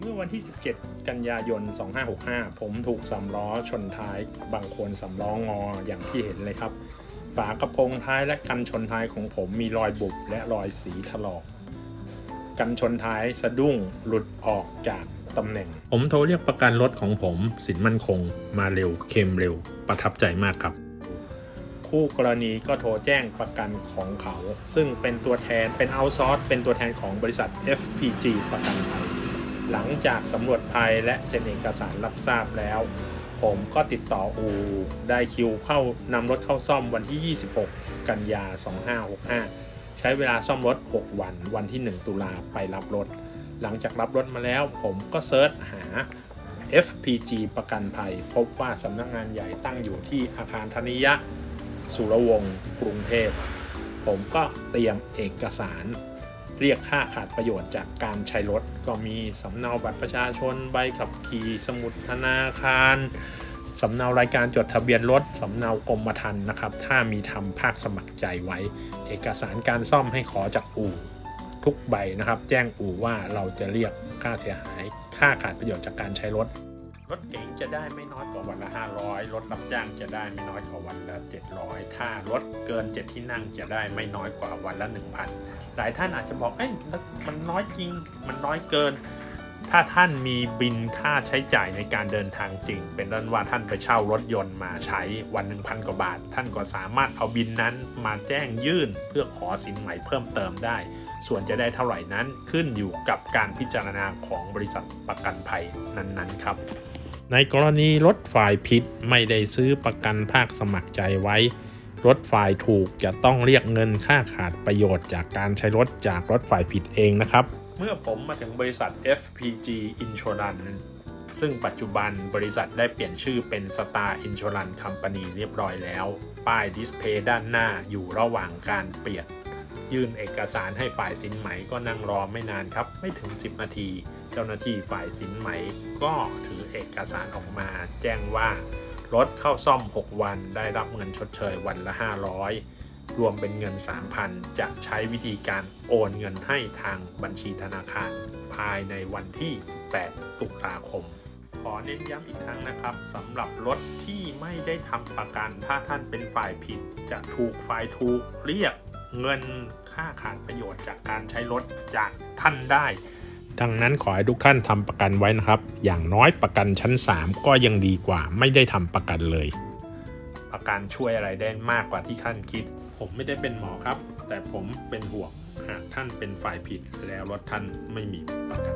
เมื่อวันที่ 17 กันยายน 2565 ผมถูกสำล้อชนท้ายบางคนสำล้องออย่างที่เห็นเลยครับ ฝากระโปรงท้ายและกันชนท้ายของผมมีรอยบุบและรอยสีถลอก กันชนท้ายสะดุ้งหลุดออกจากตำแหน่ง ผมโทรเรียกประกันรถของผม สินมั่นคง มาเร็ว เคมเร็ว ประทับใจมากครับ คู่กรณีก็โทรแจ้งประกันของเขา ซึ่งเป็นตัวแทนเป็นเอาซอร์สเป็นตัวแทนของบริษัท FPG ประกันภัยหลังจากสำรวจภัยและเซ็นเอกสารรับทราบแล้ว ผมก็ติดต่ออูได้คิวเข้านำรถเข้าซ่อมวันที่ 26 กันยา 2565 ใช้เวลาซ่อมรถ 6 วัน วันที่ 1 ตุลาไปรับรถ หลังจากรับรถมาแล้ว ผมก็เซิร์ชหา FPG ประกันภัย พบว่าสำนักงานใหญ่ตั้งอยู่ที่อาคารธนิยะ สุรวงศ์กรุงเทพ ผมก็เตรียมเอกสาร เรียกค่าขาดประโยชน์จากการใช้รถ ก็มีสำเนาบัตรประชาชนใบขับขี่สมุดธนาคารสำเนารายการจดทะเบียนรถ สำเนากรมธรรม์นะครับ ถ้ามีทำภาคสมัครใจไว้ เอกสารการซ่อมให้ขอจากอู่ทุกใบนะครับ แจ้งอู่ว่าเราจะเรียกค่าเสียหาย ค่าขาดประโยชน์จากการใช้รถ ถเก๋งจะได้ไม่น้อยกว่าวันละ 500 รถรับจ้างจะได้ไม่น้อยกว่าวันละ 700 ถ้ารถเกิน 7 ที่นั่งจะได้ไม่น้อยกว่าวันละ 1,000 หลายท่านอาจจะบอกเอ้ยมันน้อยจริง มันน้อยเกิน ถ้าท่านมีบินค่าใช้จ่ายในการเดินทางจริง เป็นต้นว่าท่านไปเช่ารถยนต์มาใช้วันหนึ่งพันกว่าบาท ท่านก็สามารถเอาบินนั้นมาแจ้งยื่นเพื่อขอสินใหม่เพิ่มเติมได้ส่วนจะได้เท่าไหร่นั้นขึ้นอยู่กับการพิจารณาของบริษัทประกันภัยนั้นๆครับ ในกรณีรถฝ่ายผิดไม่ได้ซื้อประกันภาคสมัครใจไว้ รถฝ่ายถูกจะต้องเรียกเงินค่าขาดประโยชน์จากการใช้รถจากรถฝ่ายผิดเองนะครับ เมื่อผมมาถึงบริษัท FPG Insurance ซึ่งปัจจุบันบริษัทได้เปลี่ยนชื่อเป็น Star Insurance Company เรียบร้อยแล้ว ป้ายดิสเพย์ด้านหน้าอยู่ระหว่างการเปลี่ยน ยื่นเอกสารให้ฝ่ายสินไหมก็นั่งรอไม่นานครับ ไม่ถึง 10 นาที เจ้าหน้าที่ฝ่ายสินไหม ก็ถือเอกสารออกมาแจ้งว่า รถเข้าซ่อม 6 วันได้รับเงินชดเชยวันละ 500 รวมเป็นเงิน 3,000 จะใช้วิธีการโอนเงินให้ทางบัญชีธนาคาร ภายในวันที่ 18 ตุลาคมขอเน้นย้ำอีกครั้งนะครับสำหรับรถที่ไม่ได้ทำประกัน ถ้าท่านเป็นฝ่ายผิด จะถูกฝ่ายถูกเรียกเงินค่าขาดประโยชน์จากการใช้รถจากท่านได้ ดังนั้นขอให้ทุกท่านทำประกันไว้นะครับ อย่างน้อยประกันชั้น 3 ก็ยังดีกว่า ไม่ได้ทำประกันเลย ประกันช่วยอะไรได้มากกว่าที่ท่านคิด ผมไม่ได้เป็นหมอครับ แต่ผมเป็นห่วงหากท่านเป็นฝ่ายผิดแล้วรถท่านไม่มีประกัน